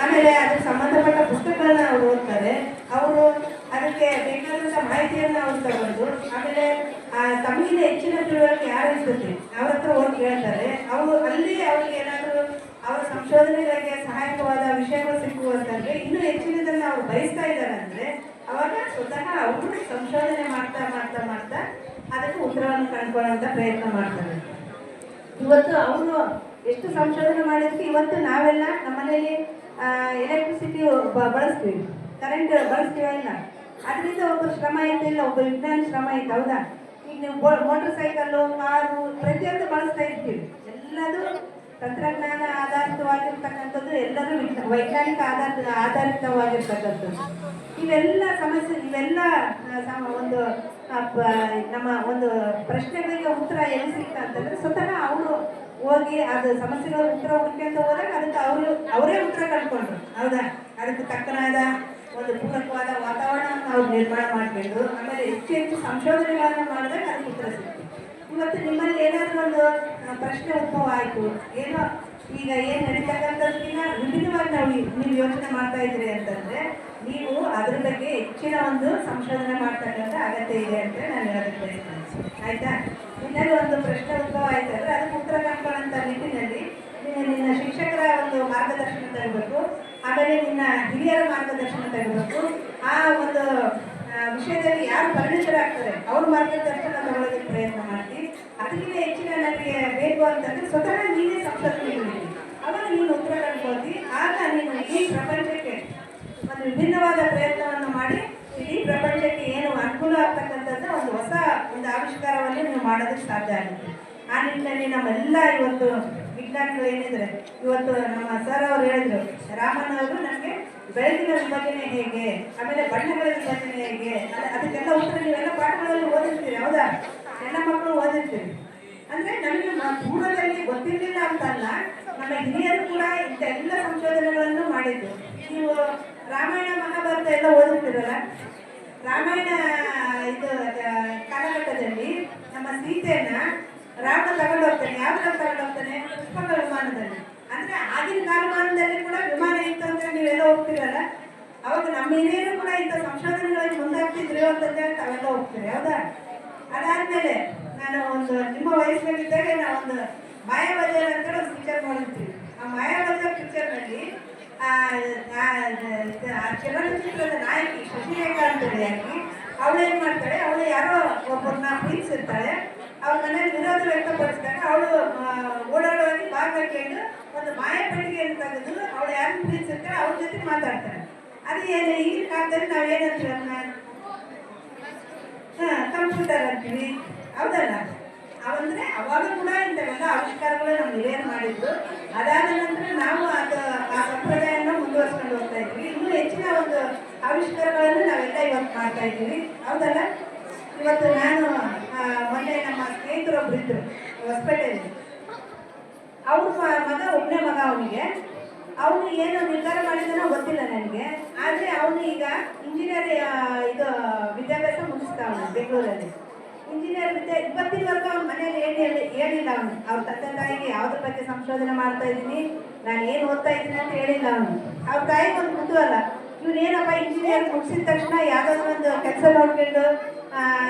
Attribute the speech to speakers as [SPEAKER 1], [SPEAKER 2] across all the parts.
[SPEAKER 1] ಆಮೇಲೆ ಅದಕ್ಕೆ ಸಂಬಂಧಪಟ್ಟ ಪುಸ್ತಕಗಳನ್ನ ಅವ್ರು ಓದ್ತಾರೆ. ಅವರು ಅದಕ್ಕೆ ಬೇಕಾದಂಥ ಮಾಹಿತಿಯನ್ನ ಅವ್ರು ತಗೊಂಡು ಆಮೇಲೆ ಆ, ತಮಗಿಂತ ಹೆಚ್ಚಿನ ತಿಳುವಳಿಕೆ ಯಾರು ಇರ್ತದೆ? ಅವ್ರ ಹತ್ರ ಹೋಗಿ ಕೇಳ್ತಾರೆ. ಅವರು ಅಲ್ಲಿ ಅವ್ರಿಗೆ ಏನಾದರೂ ಅವರ ಸಂಶೋಧನೆಗಳಿಗೆ ಸಹಾಯಕವಾದ ವಿಷಯಗಳು ಸಿಕ್ಕುವಂತಂದ್ರೆ ಇನ್ನೂ ಹೆಚ್ಚಿನದನ್ನ ಅವ್ರು ಬಯಸ್ತಾ ಇದ್ದಾರೆ ಅಂದ್ರೆ ಅವಾಗ ಸ್ವತಃ ಅವರು ಸಂಶೋಧನೆ ಮಾಡ್ತಾ ಮಾಡ್ತಾ ಮಾಡ್ತಾ ಅದಕ್ಕೆ ಉತ್ತರವನ್ನು ಕಂಡುಕೊಳ್ಳುವಂತ ಪ್ರಯತ್ನ ಮಾಡ್ತಾರೆ. ಇವತ್ತು ಅವರು ಎಷ್ಟು ಸಂಶೋಧನೆ ಮಾಡಿದ್ರೆ ಇವತ್ತು ನಾವೆಲ್ಲ ನಮ್ಮನೇಲಿ ಎಲೆಕ್ಟ್ರಿಸಿಟಿ ಬಳಸ್ತೀವಿ. ಕರೆಂಟ್ ಬಳಸ್ತೀವ ಇಲ್ಲ? ಅದರಿಂದ ಒಬ್ಬ ಶ್ರಮ ಇಲ್ಲ? ಒಬ್ಬ ವಿಜ್ಞಾನ ಶ್ರಮ ಐತೆ ಹೌದಾ? ಈಗ ನೀವು ಮೋಟರ್ ಸೈಕಲ್ಲು ಕಾರು ಪ್ರತಿಯೊಂದು ಬಳಸ್ತಾ ಇರ್ತೀವಿ. ಎಲ್ಲದೂ ತಂತ್ರಜ್ಞಾನ ಆಧಾರಿತವಾಗಿರ್ತಕ್ಕಂಥದ್ದು ಎಲ್ಲರೂ ವೈಜ್ಞಾನಿಕ ಆಧಾರ ಆಧಾರಿತವಾಗಿರ್ತಕ್ಕಂಥದ್ದು. ಇವೆಲ್ಲ ಸಮಸ್ಯೆ, ಇವೆಲ್ಲ ಒಂದು ನಮ್ಮ ಒಂದು ಪ್ರಶ್ನೆಗಳಿಗೆ ಉತ್ತರ ಎಲ್ಲಿ ಸಿಗ್ತಾ ಅಂತಂದ್ರೆ ಸ್ವತಃ ಅವರು ಹೋಗಿ ಅದು ಸಮಸ್ಯೆಗಳ ಉತ್ತರ ಹುಡುಕ್ಯಂತ ಹೋದಾಗ ಅದಕ್ಕೆ ಅವರು, ಅವರೇ ಉತ್ತರ ಕಂಡುಕೊಂಡ್ರು ಹೌದಾ? ಅದಕ್ಕೆ ತಕ್ಕನಾದ ಒಂದು ಪೂರಕವಾದ ವಾತಾವರಣವನ್ನು ನಾವು ನಿರ್ಮಾಣ ಮಾಡಬೇಕು. ಆಮೇಲೆ ಹೆಚ್ಚು ಹೆಚ್ಚು ಸಂಶೋಧನೆಗಳನ್ನು ಮಾಡಿದಾಗ ಅದಕ್ಕೆ ಉತ್ತರ ಸಿಗುತ್ತೆ. ಇವತ್ತು ನಿಮ್ಮಲ್ಲಿ ಏನಾದರೂ ಒಂದು ಪ್ರಶ್ನೆ ಉದ್ಭವ ಆಯಿತು. ಏನೋ ಈಗ ಏನು ನಡೀತಕ್ಕಂಥದ್ದಕ್ಕಿಂತ ವಿಭಿನ್ನವಾಗಿ ನಾವು ನೀವು ಯೋಚನೆ ಮಾಡ್ತಾ ಇದ್ರಿ ಅಂತಂದರೆ, ನೀವು ಅದ್ರ ಬಗ್ಗೆ ಹೆಚ್ಚಿನ ಒಂದು ಸಂಶೋಧನೆ ಮಾಡ್ತಕ್ಕಂಥ ಅಗತ್ಯ ಇದೆ ಅಂತ ನಾನು ಹೇಳೋದಕ್ಕೆ ಆಯ್ತಾ? ನಿನ್ನಲ್ಲಿ ಒಂದು ಪ್ರಶ್ನೆ ಉದ್ಭವ ಆಯ್ತು ಅಂದ್ರೆ ಅದಕ್ಕೆ ಉತ್ತರ ಕಂಡುಕೊಳ್ಳೋಂಥ ನಿಟ್ಟಿನಲ್ಲಿ ನೀನು ನಿನ್ನ ಶಿಕ್ಷಕರ ಒಂದು ಮಾರ್ಗದರ್ಶನ ತರಬೇಕು ಆಮೇಲೆ ನಿನ್ನ ಹಿರಿಯರ ಮಾರ್ಗದರ್ಶನ ತರಬೇಕು. ಆ ಒಂದು ವಿಷಯದಲ್ಲಿ ಯಾರು ಪರಿಣಿತರಾಗ್ತಾರೆ, ಅವ್ರ ಮಾರ್ಗದರ್ಶನ ತಗೊಳ್ಳೋದಕ್ಕೆ ಪ್ರಯತ್ನ ಮಾಡ್ತೀವಿ ಅದಕ್ಕಿಂತ ಹೆಚ್ಚಿನ ನನಗೆ ಬೇಕು ಅಂತಂದ್ರೆ ಸ್ವತಃ ನೀನೇ ಮಾಡಿದ್ವಿ ಅವಾಗ ನೀನು ಉತ್ತರ ಕಂಡ್ಕೊಳ್ತಿ. ಆಗ ನೀನು ಈ ಪ್ರಪಂಚಕ್ಕೆ ಒಂದು ವಿಭಿನ್ನವಾದ ಪ್ರಯತ್ನವನ್ನು ಮಾಡಿ ಇಡೀ ಪ್ರಪಂಚಕ್ಕೆ ಏನು ಅನುಕೂಲ ಆಗ್ತಕ್ಕಂಥದ್ದು ಒಂದು ಹೊಸ ಒಂದು ಆವಿಷ್ಕಾರವನ್ನು ನೀವು ಮಾಡೋದಕ್ಕೆ ಸಾಧ್ಯ ಆಗುತ್ತೆ ಆ ನಿಟ್ಟಿನಲ್ಲಿ ನಮ್ಮೆಲ್ಲ ಇವತ್ತು ವಿಜ್ಞಾನಿಗಳು ಏನಿದ್ರೆ ಇವತ್ತು ನಮ್ಮ ಸರ್ ಅವರು ಹೇಳಿದ್ರು ರಾಮನ್ ಅವರು ನನಗೆ ಬೆಳಕಿನ ವಿಭಜನೆ ಹೇಗೆ, ಆಮೇಲೆ ಬಣ್ಣಗಳ ವಿಭಜನೆ ಹೇಗೆ, ಅದ- ಅದಕ್ಕೆಲ್ಲ ಉತ್ತರ ನೀವೆಲ್ಲ ಪಾಠಗಳಲ್ಲಿ ಓದಿರ್ತೀರಿ, ಹೌದಾ? ಎಲ್ಲ ಮಕ್ಕಳು ಓದಿರ್ತೀರಿ. ಅಂದ್ರೆ ನಮಗೆ ದೂರದಲ್ಲಿ ಗೊತ್ತಿರಲಿಲ್ಲ ಅಂತಲ್ಲ ನಮ್ಮ ಹಿರಿಯರು ಕೂಡ ಇಂಥ ಎಲ್ಲ ಸಂಶೋಧನೆಗಳನ್ನು ಮಾಡಿದ್ದು ನೀವು ರಾಮಾಯಣ ಮಹಾಭಾರತ ಎಲ್ಲ ಓದಿರ್ತೀರಲ್ಲ? ರಾಮಾಯಣ, ಇದು ಕಾಲಘಟ್ಟದಲ್ಲಿ ನಮ್ಮ ಸೀತೆಯನ್ನ ರಾಮ ತಗೊಂಡು ಹೋಗ್ತಾನೆ. ಯಾವ್ದ್ರಲ್ಲಿ ತಗೊಂಡು ಹೋಗ್ತಾನೆ? ಪುಷ್ಪಕ ವಿಮಾನದಲ್ಲಿ. ಅಂದ್ರೆ ಆಗಿನ ಕಾಲಮಾನದಲ್ಲಿ ಕೂಡ ವಿಮಾನ ಇತ್ತು ಅಂದ್ರೆ ನೀವೆಲ್ಲ ಹೋಗ್ತಿರಲ್ಲ? ಅವಾಗ ನಮ್ಮ ಹಿರಿಯರು ಕೂಡ ಇಂಥ ಸಂಶೋಧನೆಗಳಲ್ಲಿ ಮುಂದಾಗ್ತಿದ್ರು ಅಂತಂದ್ರೆ ತಾವೆಲ್ಲ ಹೋಗ್ತೀರಿ, ಹೌದಾ? ಅದಾದ್ಮೇಲೆ ನಾನು ಒಂದು ನಿಮ್ಮ ವಯಸ್ಸಿನಲ್ಲಿದ್ದಾಗ ನಾವು ಒಂದು ಅಂತ ಒಂದು ಪಿಕ್ಚರ್ ನೋಡಿರ್ತೀವಿ. ಆ ಮಾಯಾಬಜಾರ್ ಪಿಕ್ಚರ್ನಲ್ಲಿ ಚಲನಚಿತ್ರದ ನಾಯಕಿ ಶಶಿರೇಖಾ ಅಂತೇಳಿ ಆಕಿ. ಅವಳು ಏನು ಮಾಡ್ತಾಳೆ? ಅವಳು ಯಾರೋ ಒಬ್ಬರನ್ನ ಪ್ರೀತಿಸಿರ್ತಾಳೆ ಅವ್ರ ಮನೇಲಿ ವಿರೋಧ ವ್ಯಕ್ತಪಡಿಸಿದಾಗ ಅವಳು ಓಡಾಡುವಾಗಿ ಭಾಗವಹಿಕೊಂಡು ಒಂದು ಮಾಯ ಪೆಟ್ಟಿಗೆಯನ್ನು ತೆಗೆದು ಅವಳು ಯಾರನ್ನು ಪ್ರೀತಿಸಿರ್ತಾಳೆ ಅವ್ರ ಜೊತೆ ಮಾತಾಡ್ತಾರೆ ಅದು ಏನು ಈಗಿನ ಕಾಲದಲ್ಲಿ ನಾವು ಏನಂತೀವಿ ಅದನ್ನ ಕಂಪ್ಯೂಟರ್ ಅಂತೀವಿ. ಹೌದಲ್ಲ? ಅವಂದ್ರೆ ಅವಾಗ ಕೂಡ ಇಂಥವೆಲ್ಲ ಆವಿಷ್ಕಾರಗಳೇ ನಮ್ಮ ಹಿರಿಯರು ಮಾಡಿದ್ದು. ಅದಾದ ನಂತರ ನಾವು ಅದು ಆ ಸಂಪ್ರದಾಯನ ಮುಂದುವರ್ಸ್ಕೊಂಡು ಹೋಗ್ತಾ ಇದ್ವಿ. ಇನ್ನೂ ಹೆಚ್ಚಿನ ಒಂದು ಆವಿಷ್ಕಾರಗಳನ್ನು ನಾವೆಲ್ಲ ಇವತ್ತು ಮಾಡ್ತಾ ಇದ್ದೀವಿ. ಹೌದಲ್ಲ? ಇವತ್ತು ನಾನು ಮೊನ್ನೆ ನಮ್ಮ ಸ್ನೇಹಿತರೊಬ್ರು ಇದ್ರು, ಹೊಸಪೇಟೆಯಲ್ಲಿ. ಅವ್ರ ಮಗ ಒಬ್ಬನೇ ಮಗ ಅವನಿಗೆ. ಅವನು ಏನು ನಿರ್ಧಾರ ಮಾಡಿದನೋ ಗೊತ್ತಿಲ್ಲ ನನಗೆ. ಆದರೆ ಅವನು ಈಗ ಇಂಜಿನಿಯರ್ ಇದು ವಿದ್ಯಾಭ್ಯಾಸ ಮುಗಿಸ್ತಾ ಅವನು ಬೆಂಗಳೂರಲ್ಲಿ. ಇಂಜಿನಿಯರ್ ವಿದ್ಯೆ ಇವತ್ತಿನವರೆಗೂ ಅವ್ನ ಮನೆಯಲ್ಲಿ ಏನು ಹೇಳಿ ಹೇಳಿಲ್ಲ ಅವನು. ಅವ್ರ ತಂದೆ ತಾಯಿಗೆ ಯಾವ್ದ್ರ ಬಗ್ಗೆ ಸಂಶೋಧನೆ ಮಾಡ್ತಾ ಇದ್ದೀನಿ, ನಾನು ಏನು ಓದ್ತಾ ಇದ್ದೀನಿ ಅಂತ ಹೇಳಿಲ್ಲ ಅವನು. ಅವ್ರ ತಾಯಿಗೆ ಒಂದು ಕುತೂಹಲ ಇವ್ನು ಏನಪ್ಪ ಇಂಜಿನಿಯರ್ ಮುಗಿಸಿದ ತಕ್ಷಣ ಯಾವುದಾದ್ರು ಒಂದು ಕೆಲಸ ನೋಡ್ಕೊಂಡು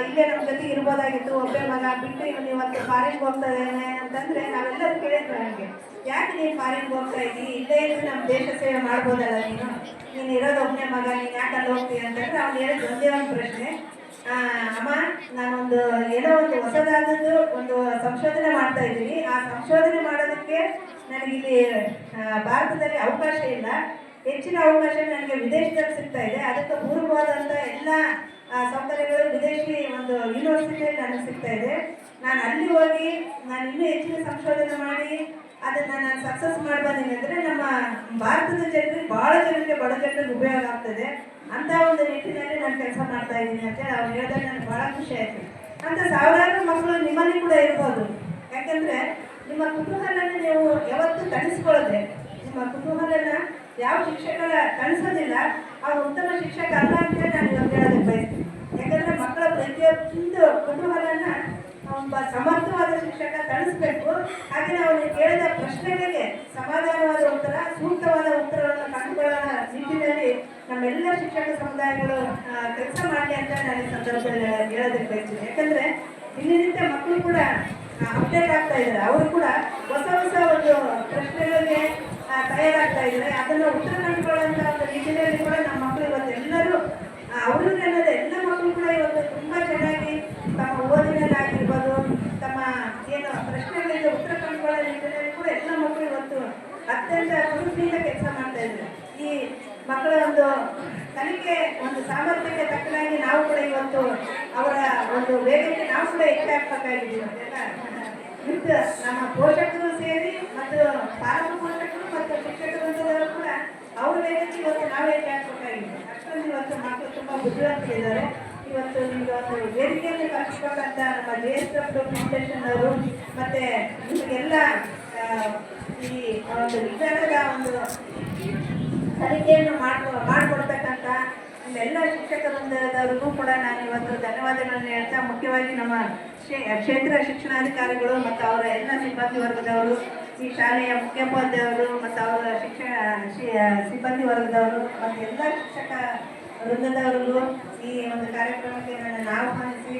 [SPEAKER 1] ಇಲ್ಲೇ ನಮ್ಮ ಜೊತೆ ಇರ್ಬೋದಾಗಿತ್ತು, ಒಬ್ಬೇ ಮಗ ಬಿಟ್ಟು ಇವನು ಇವತ್ತು ಫಾರಿನ್ಗೆ ಹೋಗ್ತಾ ಇದ್ದಾನೆ ಅಂತಂದ್ರೆ ನಾವೆಲ್ಲರೂ ಕೇಳಿದ್ರು ನನಗೆ ಯಾಕೆ ನೀನು ಫಾರಿನ್ಗೆ ಹೋಗ್ತಾ ಇದ್ದೀನಿ ಇಲ್ಲೇ ಇದ್ದು ನಮ್ಮ ದೇಶ ಸೇವೆ ಮಾಡ್ಬೋದಲ್ಲ ನೀನು? ನೀನು ಇರೋದು ಒಬ್ಬನೇ ಮಗ, ನೀನು ಯಾಕೆ ಅಲ್ಲಿ ಹೋಗ್ತೀಯ ಅಂತಂದ್ರೆ ಅವ್ನು ಹೇಳಿದ ಒಂದೇ ಒಂದು ಪ್ರಶ್ನೆ. ಅಮ್ಮ, ನಾನೊಂದು ಏನೋ ಒಂದು ಹೊಸದಾದದ್ದು ಒಂದು ಸಂಶೋಧನೆ ಮಾಡ್ತಾ ಇದ್ದೀನಿ. ಆ ಸಂಶೋಧನೆ ಮಾಡೋದಕ್ಕೆ ನನಗಿಲ್ಲಿ ಇಲ್ಲಿ ಭಾರತದಲ್ಲಿ ಅವಕಾಶ ಇಲ್ಲ. ಹೆಚ್ಚಿನ ಅವಕಾಶ ನನಗೆ ವಿದೇಶದಲ್ಲಿ ಸಿಗ್ತಾ ಇದೆ. ಅದಕ್ಕೆ ಪೂರ್ವವಾದಂಥ ಎಲ್ಲ ಸೌಕರ್ಯಗಳು ವಿದೇಶಿ ಒಂದು ಯೂನಿವರ್ಸಿಟಿಯಲ್ಲಿ ನನಗೆ ಸಿಗ್ತಾ ಇದೆ. ನಾನು ಅಲ್ಲಿ ಹೋಗಿ, ನಾನು ಇನ್ನೂ ಹೆಚ್ಚಿನ ಸಂಶೋಧನೆ ಮಾಡಿ, ಅದನ್ನ ನಾನು ಸಕ್ಸಸ್ ಮಾಡ್ಬಂದೀನಿ ಅಂದರೆ ನಮ್ಮ ಭಾರತದ ಜನರಿಗೆ ಭಾಳ ಜನಕ್ಕೆ ಬಡ ಜನರಿಗೆ ಉಪಯೋಗ ಆಗ್ತದೆ. ಅಂತ ಒಂದು ನಿಟ್ಟಿನಲ್ಲಿ ನಾನು ಕೆಲಸ ಮಾಡ್ತಾ ಇದ್ದೀನಿ ಅಂತ ಅವ್ರು ಹೇಳಿದಾಗ ನನಗೆ ಭಾಳ ಖುಷಿ ಆಯಿತು. ಅಂತ ಸಾವಿರಾರು ಮಕ್ಕಳು ನಿಮ್ಮಲ್ಲಿ ಕೂಡ ಇರ್ಬೋದು. ಯಾಕಂದರೆ ನಿಮ್ಮ ಕುತೂಹಲನ ನೀವು ಯಾವತ್ತೂ ತಣಿಸ್ಕೊಳ್ಳದೆ. ನಿಮ್ಮ ಕುತೂಹಲನ ಯಾವ ಶಿಕ್ಷಕರ ತಣಿಸೋದಿಲ್ಲ ಅವ್ರು ಉತ್ತಮ ಶಿಕ್ಷಕ ಒಂದು ಕುತೂಹಲನ ಒಬ್ಬ ಸಮರ್ಥವಾದ ಶಿಕ್ಷಕ ಕಳಿಸ್ಬೇಕು ಹಾಗೆ ಅವನು ಕೇಳಿದ ಪ್ರಶ್ನೆಗಳಿಗೆ ಸಮಾಧಾನವಾದ ಉತ್ತರ, ಸೂಕ್ತವಾದ ಉತ್ತರವನ್ನು ಕಂಡುಕೊಳ್ಳೋಣ ನಿಟ್ಟಿನಲ್ಲಿ ನಮ್ಮೆಲ್ಲ ಶಿಕ್ಷಕ ಸಮುದಾಯಗಳು ಕೆಲಸ ಮಾಡಿ ಅಂತ ನಾನು ಈ ಸಂದರ್ಭದಲ್ಲಿ ಹೇಳೋದಕ್ಕೆ ಬಯಸ್ತೀನಿ. ಯಾಕಂದ್ರೆ ದಿನನಿತ್ಯ ಮಕ್ಕಳು ಕೂಡ ಅಪ್ಡೇಟ್ ಆಗ್ತಾ ಇದ್ದಾರೆ. ಅವರು ಕೂಡ ಹೊಸ ಹೊಸ ಒಂದು ಪ್ರಶ್ನೆಗಳಿಗೆ ತಯಾರಾಗ್ತಾ ಇದ್ದಾರೆ. ಅದನ್ನು ಉತ್ತರ ಕಂಡುಕೊಳ್ಳುವಂತ ಒಂದು ನಿಟ್ಟಿನಲ್ಲಿ ಕೂಡ ನಮ್ಮ ಮಕ್ಕಳು ಇವತ್ತು ಎಲ್ಲರೂ ಅವರು ಅನ್ನೋದೇ ಎಲ್ಲ ಅತ್ಯಂತ ಚುರುಕಿನಿಂದ ಕೆಲಸ ಮಾಡ್ತಾ ಇದ್ದಾರೆ. ಈ ಮಕ್ಕಳ ಒಂದು ಕಲಿಕೆ, ಒಂದು ಸಾಮರ್ಥ್ಯಕ್ಕೆ ತಕ್ಕನಾಗಿ ನಾವು ಕೂಡ ಇವತ್ತು ಅವರ ಒಂದು ವೇಗಕ್ಕೆ ನಾವು ಕೂಡ ಹೆಚ್ಚಾಗಬೇಕಾಗಿದ್ದೀವಿ ವಿತ್ ನಮ್ಮ ಪೋಷಕರು ಸೇರಿ ಮತ್ತು ಪಾಲಕ ಪೋಷಕರು ಮತ್ತು ಶಿಕ್ಷಕರು ಕೂಡ ಅವ್ರ ವೇಗಕ್ಕೆ ಇವತ್ತು ನಾವೇ ಹೆಚ್ಚಾಗಬೇಕಾಗಿದೆ ಅಷ್ಟೊಂದು ಇವತ್ತು ಮಕ್ಕಳು ತುಂಬ ಬುದ್ಧಿವಂತರಿದ್ದಾರೆ ಇವತ್ತು ನಿಮ್ಗೆ ಒಂದು ವೇದಿಕೆಯಲ್ಲಿ ಕಲಿಸ್ಕೊಂಡಂತ ನಮ್ಮ ಜೆ ಎಸ್ ಅವರು ಮತ್ತೆ ನಿಮಗೆಲ್ಲ ಈ ಒಂದು ಒಂದು ಕಲಿಕೆಯನ್ನು ಮಾಡ್ಕೊ, ಮಾಡಿಕೊಡ್ತಕ್ಕಂಥ ಎಲ್ಲ ಶಿಕ್ಷಕ ವೃಂದದವ್ರಿಗೂ ಕೂಡ ನಾನು ಇವತ್ತು ಧನ್ಯವಾದಗಳನ್ನು ಹೇಳ್ತಾ, ಮುಖ್ಯವಾಗಿ ನಮ್ಮ ಕ್ಷೇತ್ರ ಶಿಕ್ಷಣಾಧಿಕಾರಿಗಳು ಮತ್ತು ಅವರ ಎಲ್ಲ ಸಿಬ್ಬಂದಿ ವರ್ಗದವರು, ಈ ಶಾಲೆಯ ಮುಖ್ಯೋಪಾಧ್ಯಾಯರು ಮತ್ತು ಅವರ ಶಿಕ್ಷಣ ಸಿಬ್ಬಂದಿ ವರ್ಗದವರು ಮತ್ತು ಎಲ್ಲ ಶಿಕ್ಷಕ ವೃಂದದವರಿಗೂ ಈ ಒಂದು ಕಾರ್ಯಕ್ರಮಕ್ಕೆ ನನ್ನನ್ನು ಆಹ್ವಾನಿಸಿ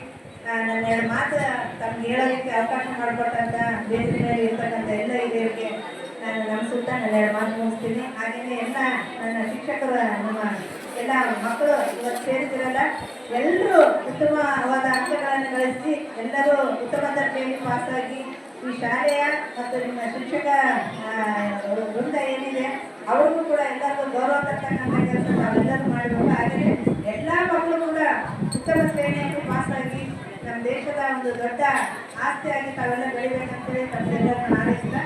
[SPEAKER 1] ನನ್ನ ಎರಡು ಮಾತು ತಮ್ಗೆ ಹೇಳೋದಕ್ಕೆ ಅವಕಾಶ ಮಾಡಿಕೊಟ್ಟಂತ ಬೇಸಿಗೆ ಇರ್ತಕ್ಕಂಥ ಎಲ್ಲ ಹಿರಿಯರಿಗೆ ನಾನು ನಮಿಸುತ್ತಾ ನನ್ನ ಎರಡು ಮಾತು ಮುಗಿಸ್ತೀನಿ. ಹಾಗೆಯೇ ಎಲ್ಲ ನನ್ನ ಶಿಕ್ಷಕರ, ನಮ್ಮ ಎಲ್ಲ ಮಕ್ಕಳು ಇವತ್ತು ಸೇರಿದಿರಲ್ಲ ಎಲ್ಲರೂ ಉತ್ತಮವಾದ ಅಂಕಗಳನ್ನು ಗಳಿಸಿ ಎಲ್ಲರೂ ಉತ್ತಮ ದರ್ಜೆಯಲ್ಲಿ ಪಾಸಾಗಿ ಈ ಶಾಲೆಯ ಮತ್ತು ನಿಮ್ಮ ಶಿಕ್ಷಕ ವೃಂದ ಏನಿದೆ, ಅವ್ರಿಗೂ ಕೂಡ ಎಲ್ಲರಿಗೂ ಗೌರವ ತರ್ತಕ್ಕಂಥ ಕೆಲಸ ನಾವೆಲ್ಲರೂ ಮಾಡಬೇಕು ಹಾಗೆಯೇ ಎಲ್ಲ ಮಕ್ಕಳು ಕೂಡ ಉತ್ತಮ ಪಾಸಾಗಿ ನಮ್ಮ ದೇಶದ ಒಂದು ದೊಡ್ಡ ಆಸ್ತಿಯಾಗಿ ತಾವೆಲ್ಲ ಬೆಳಿಬೇಕಂತೇಳಿ ತಮ್ಮೆಲ್ಲರನ್ನು ಹಾರೈಸ್ತಾ